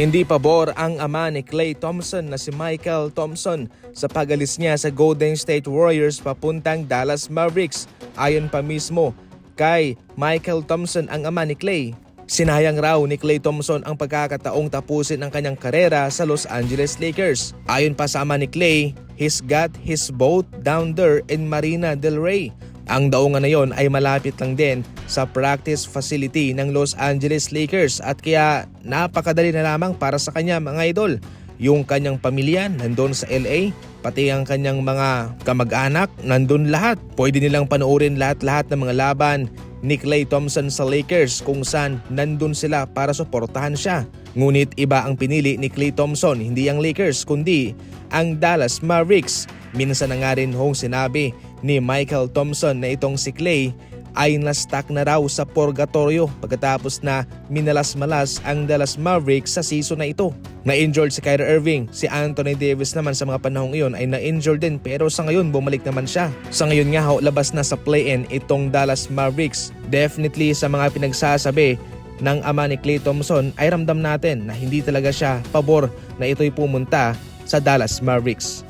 Hindi pabor ang ama ni Clay Thompson na si Michael Thompson sa pagalis niya sa Golden State Warriors papuntang Dallas Mavericks. Ayon pa mismo kay Michael Thompson ang ama ni Clay. Sinayang raw ni Clay Thompson ang pagkakataong tapusin ang kanyang karera sa Los Angeles Lakers. Ayon pa sa ama ni Clay, he's got his boat down there in Marina del Rey. Ang daungan na yon ay malapit lang din sa practice facility ng Los Angeles Lakers at kaya napakadali na lamang para sa kanya mga idol. Yung kanyang pamilya nandun sa LA, pati ang kanyang mga kamag-anak nandun lahat. Pwede nilang panoorin lahat-lahat ng mga laban ni Klay Thompson sa Lakers kung saan nandun sila para suportahan siya. Ngunit iba ang pinili ni Klay Thompson, hindi ang Lakers kundi ang Dallas Mavericks. Minsan na nga rin hong sinabi ni Michael Thompson na itong si Clay ay na-stuck na raw sa purgatorio pagkatapos na minalas-malas ang Dallas Mavericks sa season na ito. Na-injured si Kyrie Irving, si Anthony Davis naman sa mga panahong iyon ay na-injured din pero sa ngayon bumalik naman siya. Sa ngayon nga ho, labas na sa play-in itong Dallas Mavericks. Definitely sa mga pinagsasabi ng ama ni Klay Thompson ay ramdam natin na hindi talaga siya pabor na ito'y pumunta sa Dallas Mavericks.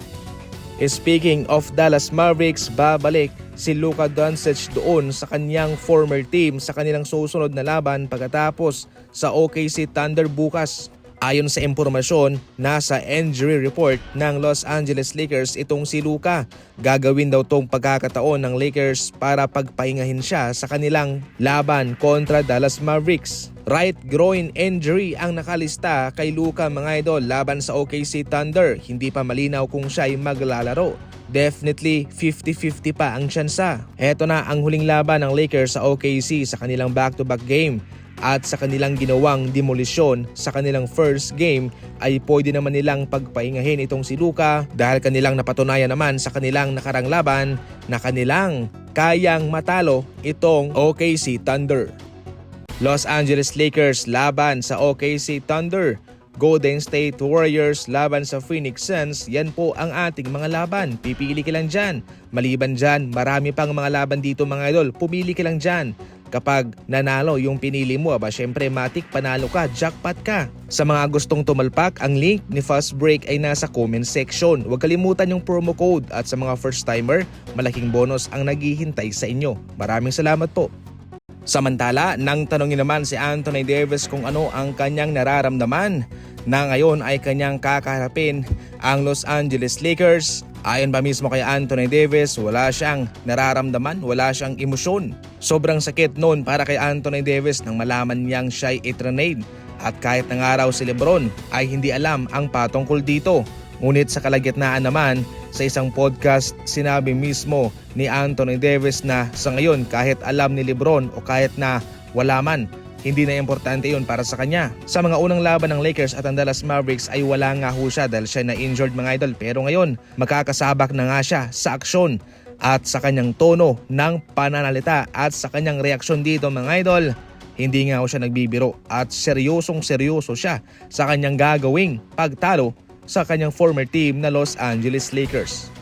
Speaking of Dallas Mavericks, babalik si Luka Doncic doon sa kanyang former team sa kanilang susunod na laban pagkatapos sa OKC Thunder bukas. Ayon sa impormasyon, nasa injury report ng Los Angeles Lakers itong si Luka. Gagawin daw tong pagkakataon ng Lakers para pagpahingahin siya sa kanilang laban kontra Dallas Mavericks. Right groin injury ang nakalista kay Luka mga idol laban sa OKC Thunder. Hindi pa malinaw kung siya ay maglalaro. Definitely 50-50 pa ang tsansa. Heto na ang huling laban ng Lakers sa OKC sa kanilang back-to-back game at sa kanilang ginawang demolisyon sa kanilang first game ay pwede naman nilang pagpahingahin itong si Luka dahil kanilang napatunayan naman sa kanilang nakarang laban na kanilang kayang matalo itong OKC Thunder. Los Angeles Lakers laban sa OKC Thunder. Golden State Warriors laban sa Phoenix Suns, yan po ang ating mga laban. Pipili ka lang dyan. Maliban dyan, marami pang mga laban dito mga idol. Pumili ka lang dyan. Kapag nanalo yung pinili mo, aba syempre matik panalo ka, jackpot ka. Sa mga gustong tumalpak, ang link ni Fast Break ay nasa comment section. Huwag kalimutan yung promo code at sa mga first timer, malaking bonus ang naghihintay sa inyo. Maraming salamat po. Samantala, nang tanongin naman si Anthony Davis kung ano ang kanyang nararamdaman na ngayon ay kanyang kakaharapin ang Los Angeles Lakers. Ayon pa mismo kay Anthony Davis, wala siyang nararamdaman, wala siyang emosyon. Sobrang sakit noon para kay Anthony Davis nang malaman niyang siya'y itrenade. At kahit ng araw si Lebron ay hindi alam ang patungkol dito. Ngunit sa kalagitnaan naman, sa isang podcast, sinabi mismo ni Anthony Davis na sa ngayon kahit alam ni Lebron o kahit na wala man, hindi na importante yun para sa kanya. Sa mga unang laban ng Lakers at ang Dallas Mavericks ay wala nga ho siya dahil siya na injured mga idol. Pero ngayon, magkakasabak na nga siya sa aksyon at sa kanyang tono ng pananalita at sa kanyang reaksyon dito mga idol. Hindi nga ho siya nagbibiro at seryosong seryoso siya sa kanyang gagawing pagtalo sa kanyang former team na Los Angeles Lakers.